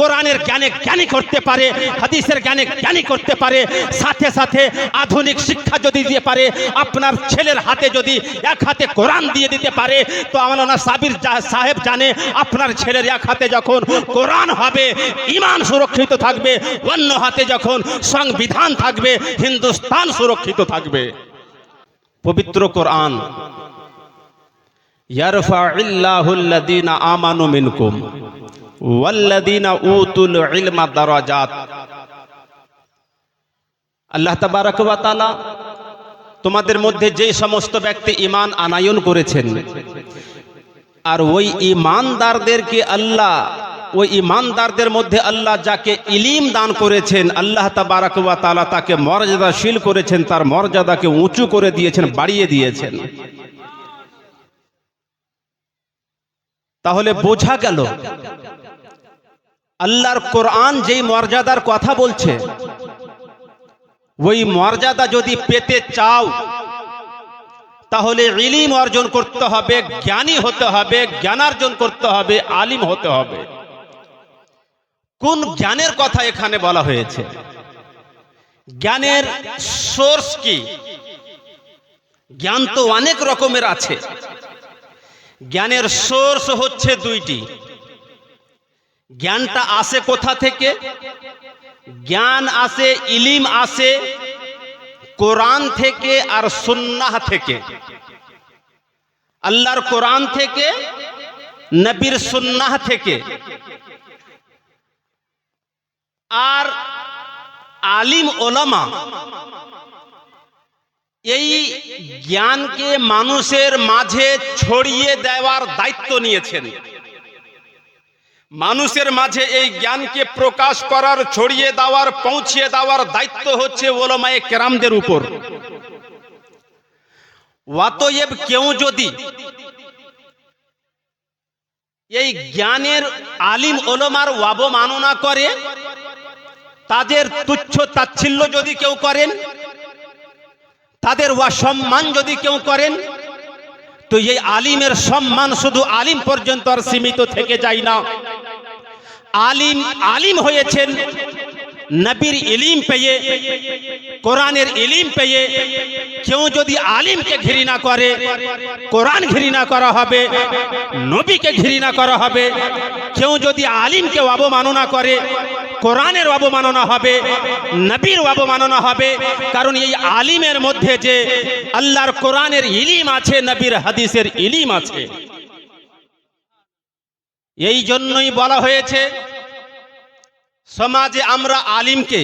কোরআনের জ্ঞানে জ্ঞানী করতে পারে, হাদিসের জ্ঞানে জ্ঞানী করতে পারে, সাথে সাথে আধুনিক শিক্ষা যদি দিতে পারে, আপনার ছেলের হাতে যদি এক হাতে কোরআন দিয়ে দিতে পারে, তো আমানা সাবির সাহেব জানে, আপনার ছেলের এক হাতে যখন কোরআন হবে ইমান সুরক্ষিত থাকবে, অন্য হাতে যখন সংবিধান থাকবে, হিন্দুস্তান সুরক্ষিত থাকবে। পবিত্র কোরআন। ইয়ারফা ইয়ারফাইল্লাহুল্লাযীনা আমানু মিনকুম। উতুল আল্লাহ তাআলা তোমাদের মধ্যে যে সমস্ত ব্যক্তি ইমান আনায়ন করেছেন, আর ওই ইমানদারদেরকে আল্লাহ, ওই ইমানদারদের মধ্যে আল্লাহ যাকে ইলিম দান করেছেন, আল্লাহ তাআলা তাকে মর্যাদাশীল করেছেন, তার মর্যাদাকে উঁচু করে দিয়েছেন, বাড়িয়ে দিয়েছেন। তাহলে বোঝা গেল, আল্লাহর কোরআন যেই মর্যাদার কথা বলছে, ওই মর্যাদা যদি পেতে চাও, তাহলে ইলিম অর্জন করতে হবে, জ্ঞানী হতে হবে, জ্ঞানার্জন করতে হবে, আলিম হতে হবে। কোন জ্ঞানের কথা এখানে বলা হয়েছে? জ্ঞানের সোর্স কি? জ্ঞান তো অনেক রকমের আছে। জ্ঞানের সোর্স হচ্ছে দুইটি। জ্ঞানটা আসে কোথা থেকে? জ্ঞান আসে ইলিম আসে কোরআন থেকে আর সুন্নাহ থেকে। আল্লাহর কোরআন থেকে, নবীর সুন্নাহ থেকে। আর আলিম ওলামা এই জ্ঞানকে মানুষের মাঝে ছড়িয়ে দেওয়ার দায়িত্ব নিয়েছেন। মানুষের মাঝে এই জ্ঞানকে প্রকাশ করার, ছড়িয়ে দেওয়ার, পৌঁছিয়ে দেওয়ার দায়িত্ব হচ্ছে ওলমায়ে কেরামদের উপর। অতএব কেউ যদি এই জ্ঞানের আলিম ওলমার অবমাননা করে, তাদের তুচ্ছ তাচ্ছিল্য যদি কেউ করেন তাদের অসম্মান যদি কেউ করেন, তো এই আলিমের সম্মান শুধু আলিম পর্যন্ত আর সীমিত থেকে যায় না। আলিম আলিম হয়েছেন নবীর ইলিম পেয়ে, কোরআনের ইলিম পেয়ে, কেউ যদি আলিমকে ঘৃণা করে, কোরআন ঘৃণা করা হবে, নবীকে ঘৃণা করা হবে, কেউ যদি আলিমকে অবমাননা করে কোরআনের অবমাননা হবে, নবীর অবমাননা হবে। কারণ এই আলিমের মধ্যে যে আল্লাহর কোরআনের ইলিম আছে, নবীর হাদিসের ইলিম আছে। এই জন্যই বলা হয়েছে, সমাজে আমরা আলিমকে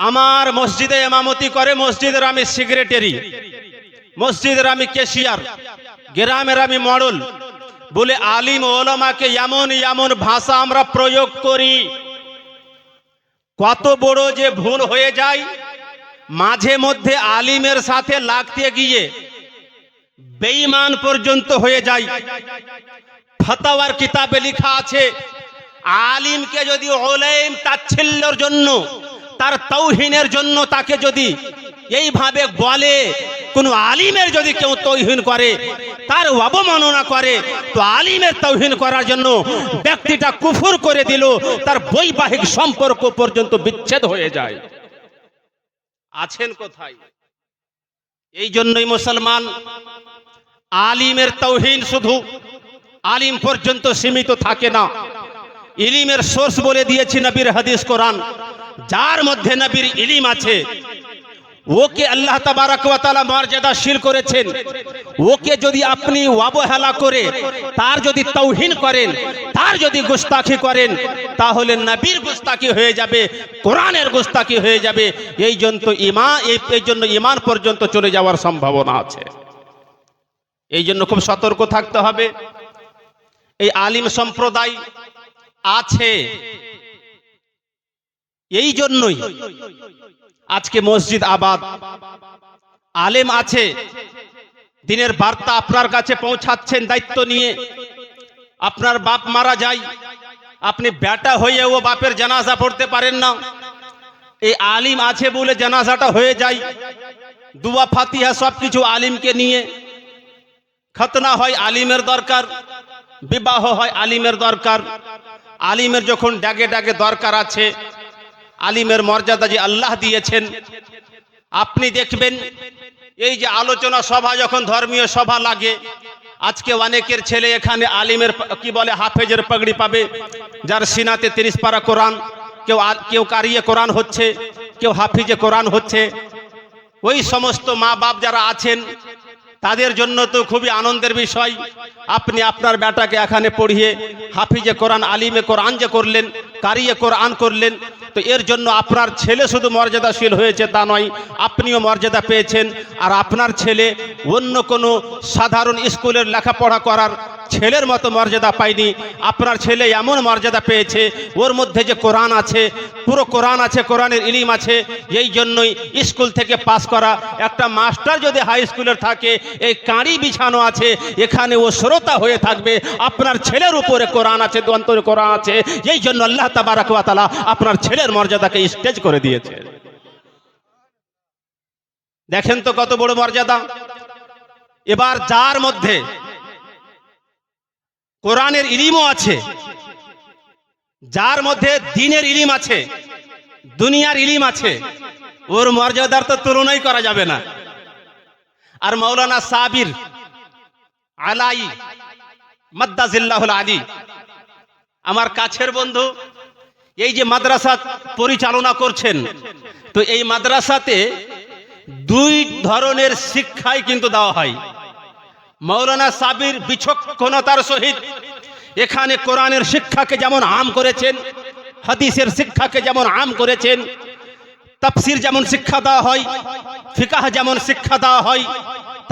আমার মসজিদে এমামতি করে, মসজিদের আমি সেক্রেটারি মসজিদের আমি কেশিয়ার, গ্রামের আমি মডল বলে আলিম ওলামাকে এমন এমন ভাষা আমরা প্রয়োগ করি। কত বড় যে ভুল হয়ে যায়, মাঝে মধ্যে আলিমের সাথে লাগতে গিয়ে বেঈমান পর্যন্ত হয়ে যায়। ফতাওয়ার কিতাবে লেখা আছে, আলিমকে যদি ওলেম তাচ্ছিল্যর জন্য তার তৌহিনের জন্য তাকে যদি এইভাবে বলে, কোন আলিমের যদি কেউ তৌহিন করে, তার অবমাননা করে, তো আলিমের তৌহিন করার জন্য ব্যক্তিটা কুফুর করে দিল, তার বৈবাহিক সম্পর্ক পর্যন্ত বিচ্ছেদ হয়ে যায়। আছেন কোথায়? এই জন্যই মুসলমান, আলিমের তৌহিন শুধু আলিম পর্যন্ত সীমিত থাকে না। ইলিমের সোর্স বলে দিয়েছি নবীর হাদিস কোরআন। যার মধ্যে নবীর ইলিম আছে, ওকে আল্লাহ তাবারাক ওয়া তাআলা মর্যাদাশীল করেছেন। ওকে যদি আপনি অবহেলা করে, তার যদি তৌহিন করেন, তার যদি গুস্তাখি করেন, তাহলে নবীর গুস্তাখি হয়ে যাবে, কোরআনের গুস্তাখি হয়ে যাবে। এই জন্য ইমা, এই জন্য ইমান পর্যন্ত চলে যাওয়ার সম্ভাবনা আছে। এই জন্য খুব সতর্ক থাকতে হবে। এই আলিম সম্প্রদায় আছে। এই জন্যই আজকে মসজিদ আবাদ। আলেম আছে, দিনের বার্তা আপনার কাছে পৌঁছাচ্ছেন দায়িত্ব নিয়ে। আপনার বাপ মারা যায়, আপনি ব্যাটা হয়ে ও বাপের জানাজা পড়তে পারেন না। এই আলিম আছে বলে জানাজাটা হয়ে যায়। দুয়া, ফাতিহা সব কিছু আলিমকে নিয়ে। খতনা হয় আলিমের দরকার, বিবাহ হয় আলিমের দরকার। আলিমের যখন ডাগে ডাগে দরকার আছে আলিমের মর্যাদা যে আল্লাহ দিয়েছেন, আপনি দেখবেন, এই যে আলোচনা সভা যখন ধর্মীয় সভা লাগে, আজকে অনেকের ছেলে এখানে আলিমের, কি বলে, হাফেজের পাগড়ি পাবে, যার সিনাতে তিরিশ পারা কোরআন, কেউ কেউ কারিয়ে কোরআন হচ্ছে, কেউ হাফিজে কোরআন হচ্ছে। ওই সমস্ত মা বাপ যারা আছেন, তাদের জন্য তো খুবই আনন্দের বিষয়। আপনি আপনার বেটাকে এখানে পড়িয়ে হাফিজে কোরআন, আলিমে কোরআন যে করলেন, কারিয়ে কোরআন করলেন তো এর জন্য আপনার ছেলে শুধু মর্যাদাশীল হয়েছে তা নয়, আপনিও মর্যাদা পেয়েছেন। আর আপনার ছেলে অন্য কোনো সাধারণ স্কুলের লেখাপড়া করার ছেলের মতো মর্যাদা পায়নি। আপনার ছেলে এমন মর্যাদা পেয়েছে, ওর মধ্যে যে কোরআন আছে, পুরো কোরআন আছে, কোরআনের ইলিম আছে, এই জন্যই স্কুল থেকে পাস করা। একটা মাস্টার যদি হাই স্কুলের থাকে, এই কাঁড়ি বিছানো আছে, এখানে ও শ্রোতা হয়ে থাকবে। আপনার ছেলের উপরে কোরআন আছে অন্তরে কোরআন আছে। এই জন্য আল্লাহ তাবারাক ওয়া তাআলা আপনার ছেলের মর্যাদাকে স্টেজ করে দিয়েছে। দেখেন তো কত বড় মর্যাদা। এবার যার মধ্যে কোরআনের ইলিমও আছে, যার মধ্যে দিনের ইলিম আছে, দুনিয়ার ইলিম আছে, ওর মর্যাদার তো তুলনাই করা যাবে না। আর মৌলানা সাবির আলাই মাদ্দাজিল্লাহুল আলী, আমার কাছের বন্ধু এই যে মাদ্রাসা পরিচালনা করছেন, তো এই মাদ্রাসাতে দুই ধরনের শিক্ষাই কিন্তু দেওয়া হয়। মৌলানা সাবির বিচক্ষণতার সহিত এখানে কোরআনের শিক্ষাকে যেমন আম করেছেন, হাদিসের শিক্ষাকে যেমন আম করেছেন তাফসির যেমন শিক্ষা দেওয়া হয়, ফিকাহ যেমন শিক্ষা দেওয়া হয়,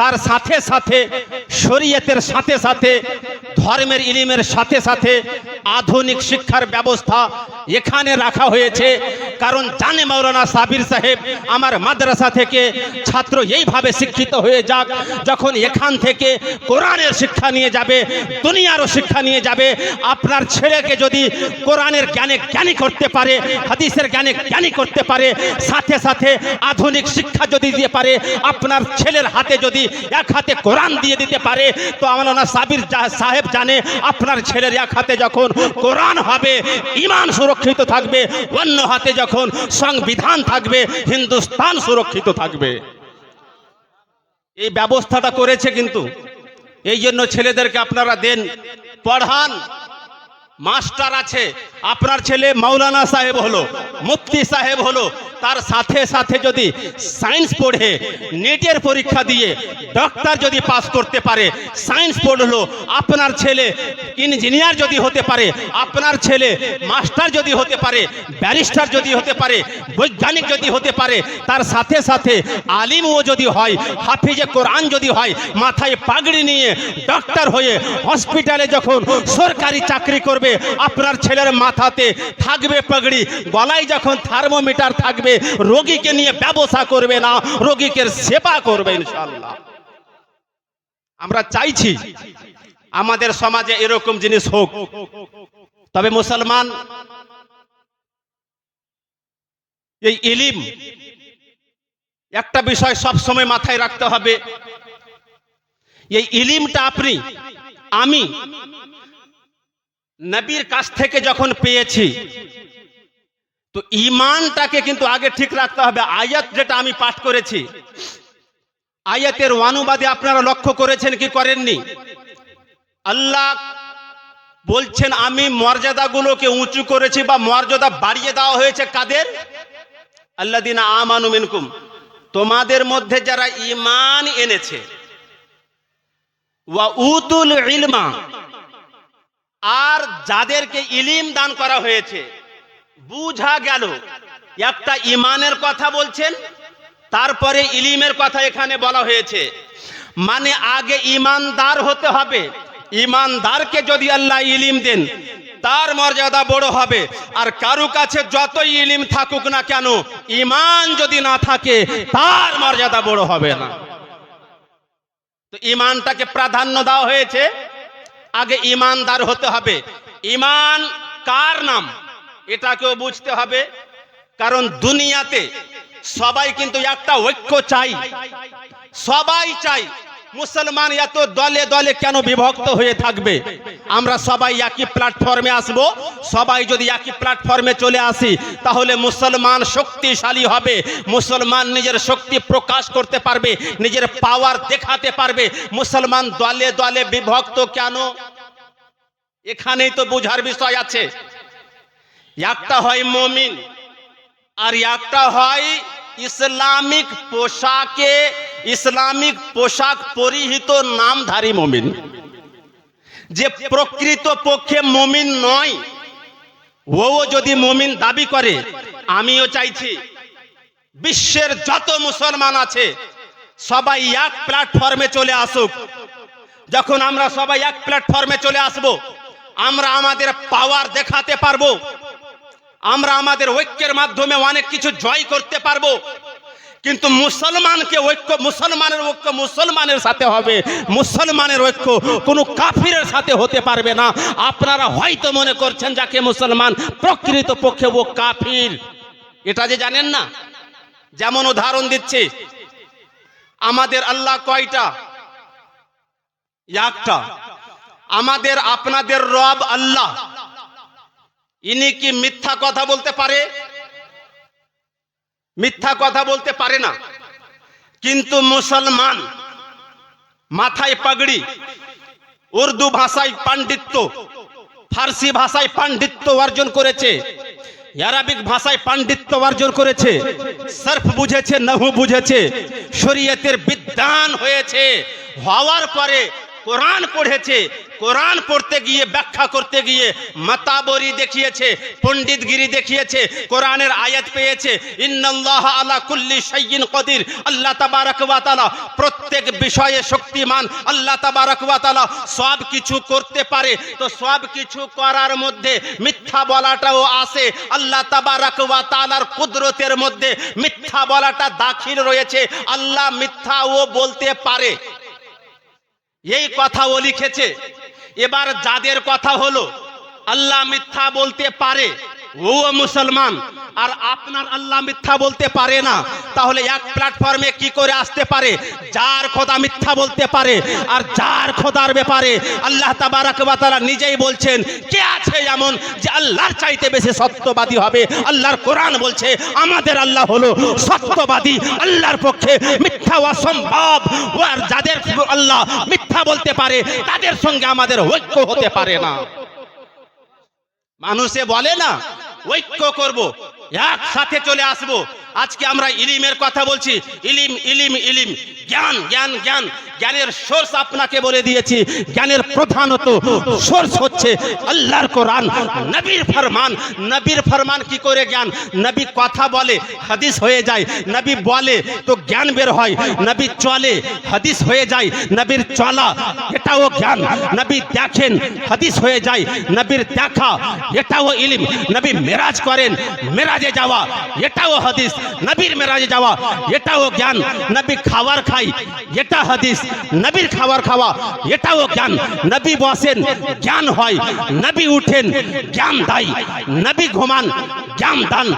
তার সাথে সাথে শরীয়তের সাথে সাথে, ধর্মের ইলিমের সাথে সাথে আধুনিক শিক্ষার ব্যবস্থা এখানে রাখা হয়েছে। কারণ জানে মৌলানা সাবির সাহেব, আমার মাদ্রাসা থেকে ছাত্র এইভাবে শিক্ষিত হয়ে যাক, যখন এখান থেকে কোরআনের শিক্ষা নিয়ে যাবে, দুনিয়ারও শিক্ষা নিয়ে যাবে। আপনার ছেলেকে যদি কোরআনের জ্ঞানে জ্ঞানী করতে পারে, হাদিসের জ্ঞানে জ্ঞানী করতে পারে সাথে সাথে আধুনিক শিক্ষা যদি দিয়ে পারে, আপনার ছেলের হাতে যদি এক হাতে কোরআন দিয়ে দিতে পারে, তো আমানা সাবির সাহেব জানে, আপনার ছেলের এক হাতে যখন কোরআন হবে ইমান সুরক্ষিত থাকবে, অন্য হাতে যখন সংবিধান থাকবে, হিন্দুস্তান সুরক্ষিত থাকবে। এই ব্যবস্থাটা করেছে কিন্তু, এই জন্য ছেলেদেরকে আপনারা দেন, পড়ান। মাস্টার আছে। আপনার ছেলে মাওলানা সাহেব হলো, মুফতি সাহেব হলো। তার সাথে সাথে যদি সায়েন্স পড়ে, নেটের পরীক্ষা দিয়ে ডক্টর যদি পাস করতে পারে, সায়েন্স পড়ল, আপনার ছেলে ইঞ্জিনিয়ার যদি হতে পারে, আপনার ছেলে মাস্টার যদি হতে পারে, ব্যারিস্টার যদি হতে পারে, বৈজ্ঞানিক যদি হতে পারে, তার সাথে সাথে আলিমও যদি হয়, হাফিজে কোরআন যদি হয়, মাথায় পাগড়ি নিয়ে ডক্টর হয়ে হসপিটালে যখন সরকারি চাকরি করবে আপনার ছেলের মাথাতে থাকবে পাগড়ি, গলায় যখন থার্মোমিটার থাকবে, রোগীকে নিয়ে ব্যবসা করবে না, রোগীকে সেবা করবে ইনশাল্লাহ আমরা চাইছি আমাদের সমাজে এরকম জিনিস হোক। তবে মুসলমান, এই ইলিম একটা বিষয় সব সময় মাথায় রাখতে হবে। এই ইলিমটা আপনি, আমি নবীর কাছ থেকে যখন পেয়েছি, তো ইমানটাকে কিন্তু আগে ঠিক রাখতে হবে। আয়াত যেটা আমি পাঠ করেছি, আয়াতের অনুবাদে আপনারা লক্ষ্য করেছেন কি করেননি? আল্লাহ বলছেন, আমি মর্যাদাগুলোকে উঁচু করেছি বা মর্যাদা বাড়িয়ে দেওয়া হয়েছে কাদের? আল্লাহ দিন আমানু মিনকুম। তোমাদের মধ্যে যারা ইমান এনেছে, ওয়া উতুল ইলমা আর যাদেরকে ইলিম দান করা হয়েছে, বুঝা গেল, একটা ইমানের কথা বলছেন, তারপরে ইলিমের কথা এখানে বলা হয়েছে। মানে আগে ইমানদার হতে হবে, ইমানদারকে যদি আল্লাহ ইলিম দেন, তার মর্যাদা বড় হবে। আর কারু কাছে যতই ইলিম থাকুক না কেন, ইমান যদি না থাকে, তার মর্যাদা বড় হবে না। তো ইমানটাকে প্রাধান্য দেওয়া হয়েছে আগে ইমানদার হতে হবে। ইমান কার নাম? এটাকেও বুঝতে হবে। কারণ দুনিয়াতে সবাই কিন্তু একটা ঐক্য চাই। সবাই চাই মুসলমান এত দলে দলে কেন বিভক্ত হয়ে থাকবে? আমরা সবাই একই প্ল্যাটফর্মে আসব। সবাই যদি একই প্ল্যাটফর্মে চলে আসি, তাহলে মুসলমান শক্তিশালী হবে। মুসলমান নিজের শক্তি প্রকাশ করতে পারবে, নিজের পাওয়ার দেখাতে পারবে। মুসলমান দলে দলে বিভক্ত কেন? এখানেই তো বুঝার বিষয় আছে। একটা হয় মমিন, আর একটা হয় ইসলামিক পোশাকে ইসলামিক পোশাক পরিহিত নামধারী মমিন। যে প্রকৃত পক্ষে মমিন নয় ও যদি মমিন দাবি করে, আমিও চাইছি বিশ্বের যত মুসলমান আছে, সবাই এক প্ল্যাটফর্মে চলে আসুক। যখন আমরা সবাই এক প্ল্যাটফর্মে চলে আসব, আমরা আমাদের পাওয়ার দেখাতে পারব, আমরা আমাদের ঐক্যের মাধ্যমে অনেক কিছু জয় করতে পারব। কিন্তু মুসলমানকে ঐক্য, মুসলমানের ঐক্য, মুসলমানের সাথে হবে। মুসলমানের ঐক্য কোনো কাফিরের সাথে হতে পারবে না। আপনারা হয়তো মনে করছেন যাকে মুসলমান প্রকৃত পক্ষে ও কাফির। এটা যে জানেন না? যেমন উদাহরণ দিচ্ছে। আমাদের আল্লাহ কয়টা? একটা। আমাদের, আপনাদের রব আল্লাহ। ইনি কি মিথ্যা কথা বলতে পারে? মিথ্যা কথা বলতে পারে না। কিন্তু মুসলমান মাথায় পাগড়ি, উর্দু ভাষায় পাণ্ডিত্য, ফার্সি ভাষায় পাণ্ডিত্য অর্জন করেছে, আরবিক ভাষায় পাণ্ডিত্য অর্জন করেছে, সর্ফ বুঝেছে, নহু বুঝেছে, শরীয়তের বিদ্যান হয়েছে। হওয়ার পরে কোরআন পড়েছে, কোরআন পড়তে গিয়ে, ব্যাখ্যা করতে গিয়ে মাতাবরি দেখিয়েছে, পণ্ডিতগিরি দেখিয়েছে, কোরআনের আয়াত পেয়েছে। ইন্নাল্লাহ আলা কুল্লি শাইইন কদির। আল্লাহ তাবারাক ওয়া তাআলা প্রত্যেক বিষয়ে শক্তিমান। আল্লাহ তাবারাক ওয়া তাআলা সব কিছু করতে পারে। তো সব কিছু করার মধ্যে মিথ্যা বলাটাও আসে আল্লাহ তাবারাক ওয়া তাআলার কুদরতের মধ্যে মিথ্যা বলাটা দাখিল রয়েছে। আল্লাহ মিথ্যাও বলতে পারে। এই কথা ও লিখেছে। এবার যাদের কথা হলো আল্লাহ মিথ্যা বলতে পারে ও মুসলমান, আর আপনার আল্লাহ মিথ্যা বলতে পারে না। তাহলে এক প্ল্যাটফর্মে কি করে আসতে পারে? যার খোদা মিথ্যা বলতে পারে, আর যার খোদার ব্যাপারে আল্লাহ তাবারাক ওয়া নিজেই বলছেন, কে আছে এমন যে আল্লাহর চাইতে বেশি সত্যবাদী হবে? আল্লাহর কোরআন বলছে, আমাদের আল্লাহ হলো সত্যবাদী, আল্লাহর পক্ষে মিথ্যা অসম্ভব। আর যাদের আল্লাহ মিথ্যা বলতে পারে, তাদের সঙ্গে আমাদের ঐক্য হতে পারে না। মানুষে বলে না ঐক্য করব একসাথে চলে আসব। আজকে আমরা ইলিমের কথা বলছি। ইলিম ইলিম ইলিম। জ্ঞান জ্ঞান জ্ঞান। জ্ঞানের সোর্স আপনাকে বলে দিয়েছি। জ্ঞানের প্রধানত সোর্স হচ্ছে আল্লাহর কোরআন, নবীর ফরমান। নবীর ফরমান কি করে জ্ঞান? নবী কথা বলে, হাদিস হয়ে যায়। নবী বলে, তো জ্ঞান বের হয়। নবী চলে, হাদিস হয়ে যায়। নবীর চলা, এটাও জ্ঞান। নবী দেখেন, হাদিস হয়ে যায়। নবীর দেখা, এটাও ইলিম। নবী মেরাজ করেন, মেরাজে যাওয়া, এটাও হাদিস। নবীর মেরাজে যাওয়া, এটাও জ্ঞান। নবী খাবার খাই এটা হাদিস। নবীর খাবার খাওয়া, এটাও জ্ঞান। নবী বসেন, জ্ঞান হয়। নবী উঠেন, জ্ঞান দেয়। নবী ঘুমান, জ্ঞান দান।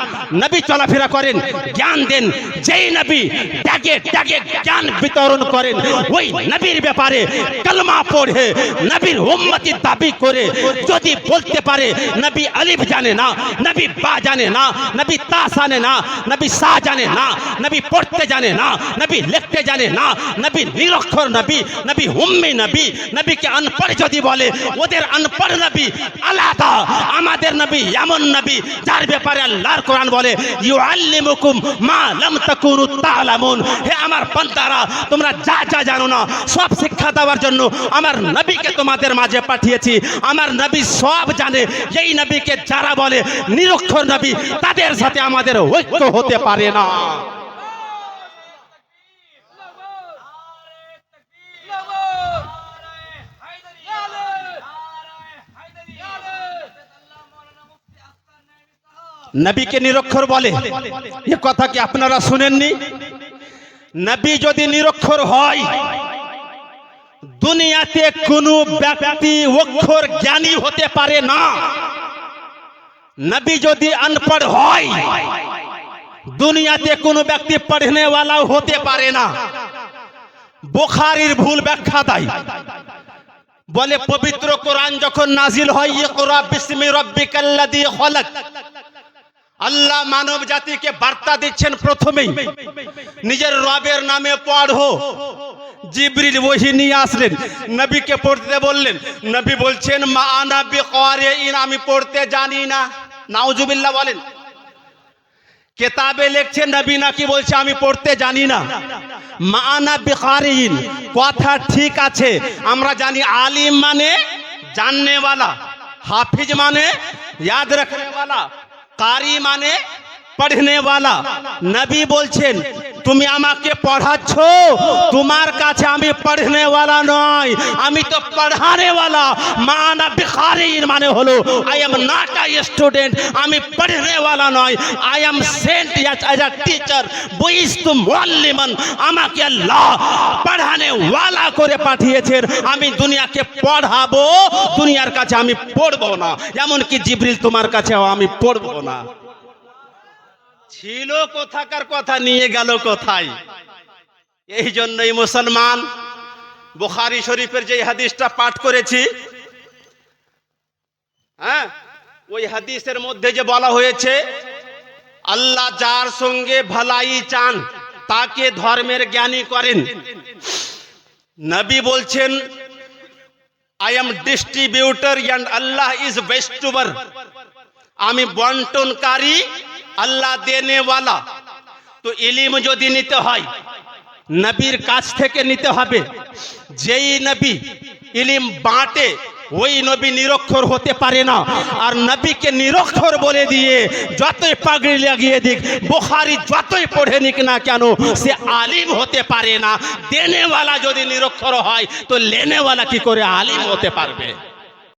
নবী চলাফেরা করেন, জ্ঞান দেন। যেই নবী ট্যাগে ট্যাগে জ্ঞান বিতরণ করেন, ওই নবীর ব্যাপারে কলমা পড়ে, নবীর উম্মতি দাবি করে। যদি বলতে পারে, নবী আলিফ জানে না, নবী বা জানে না, নবী তা জানে না, নবী সা জানে না নবী পড়তে জানে না নবী লিখতে জানে না নবী নিরক্ষর নবী নবী উম্মি নবী নবীকে আনপড় যদি বলে ওদের আনপড় নবী আলাদা আমাদের নবী এমন নবী যার ব্যাপারে আল্লাহর কোরআন বলে ইউ ইউআল্লিমুকুম মা লাম তাকুনু তা'লামুন হে আমার বান্দারা তোমরা যা যা জানো না সব শিক্ষা দেওয়ার জন্য আমার নবীকে তোমাদের মাঝে পাঠিয়েছি। আমার নবী সব জানে। এই নবীকে যারা বলে, নিরক্ষর নবী, তাদের সাথে আমাদের ঐক্য হতে পারে না। নবীকে নিরক্ষর বলে। এ কথা কি আপনারা শুনেননি? নবী যদি নিরক্ষর হয়, দুনিয়াতে কোনো ব্যক্তি অক্ষর জ্ঞানী হতে পারে না। নবী যদি আনপড় হয় দুনিয়াতে কোনো ব্যক্তি পড়নেওয়ালাও হতে পারে না। বোখারির ভুল ব্যাখ্যা দেয় বলে পবিত্র কোরআন যখন নাজিল হয়, ইকরা বিসমি রব্বিকাল্লাযী খলাক। আল্লাহ মানব জাতিকে বার্তা দিচ্ছেন প্রথমেই। নিজের রবের নামে পড়ো। জিবরিল ওহি নিয়ে আসলেন। নবীকে পড়তে বললেন, নবী বলছেন, মা আনা বিকারিন, আমি পড়তে জানি না। নাউজুবিল্লাহ বলেন কেতাবে লেখছে নবী নাকি বলছে, আমি পড়তে জানি না। মানা বেকারিন কথা ঠিক আছে, আমরা জানি আলিম মানে জাননেওয়ালা, হাফিজ মানে ইয়াদ রাখনেওয়ালা, কারি মানে পড়নেওয়ালা। নবী বলছেন তুমি আমাকে পড়াচ্ছ, তোমার কাছে আমি পড়নেওয়ালা নয়। আমি তো পড়ানেওয়ালা। মানা বিখারি মানে হলো I am not a student আমি পড়নেওয়ালা নয়। I am sent as a teacher বুইস তু মুআল্লিমান আমাকে আল্লাহ পড়ানেওয়ালা করে পাঠিয়েছেন। আমি দুনিয়াকে পড়াবো, দুনিয়ার কাছে আমি পড়ব না। এমনকি জিবরিল তোমার কাছেও আমি পড়ব না। ছিল কোথাকার কথা, নিয়ে গেল কোথায়? এই জন্যই মুসলমান, বুখারি শরীফের যে হাদিসটা পাঠ করেছি হ্যাঁ ওই হাদিসের মধ্যে যে বলা হয়েছে, আল্লাহ যার সঙ্গে ভালাই চান, তাকে ধর্মের জ্ঞানী করেন। নবী বলছেন I am distributor and Allah is বেস্টুবার আমি বন্টনকারী আল্লাহ দেনেওয়ালা। তো ইলিম যদি নিতে হয়, নবীর কাছ থেকে নিতে হবে। যেই নবী ইলিম বাঁটে, ওই নবী নিরক্ষর হতে পারে না। আর নবীকে নিরক্ষর বলে দিয়ে যতই পাগড়ি লাগিয়ে দিক, বোখারি যতই পড়ে নিক না কেন, সে আলিম হতে পারে না। দেনেওয়ালা যদি নিরক্ষর হয়, তো লেনেওয়ালা কি করে আলিম হতে পারবে?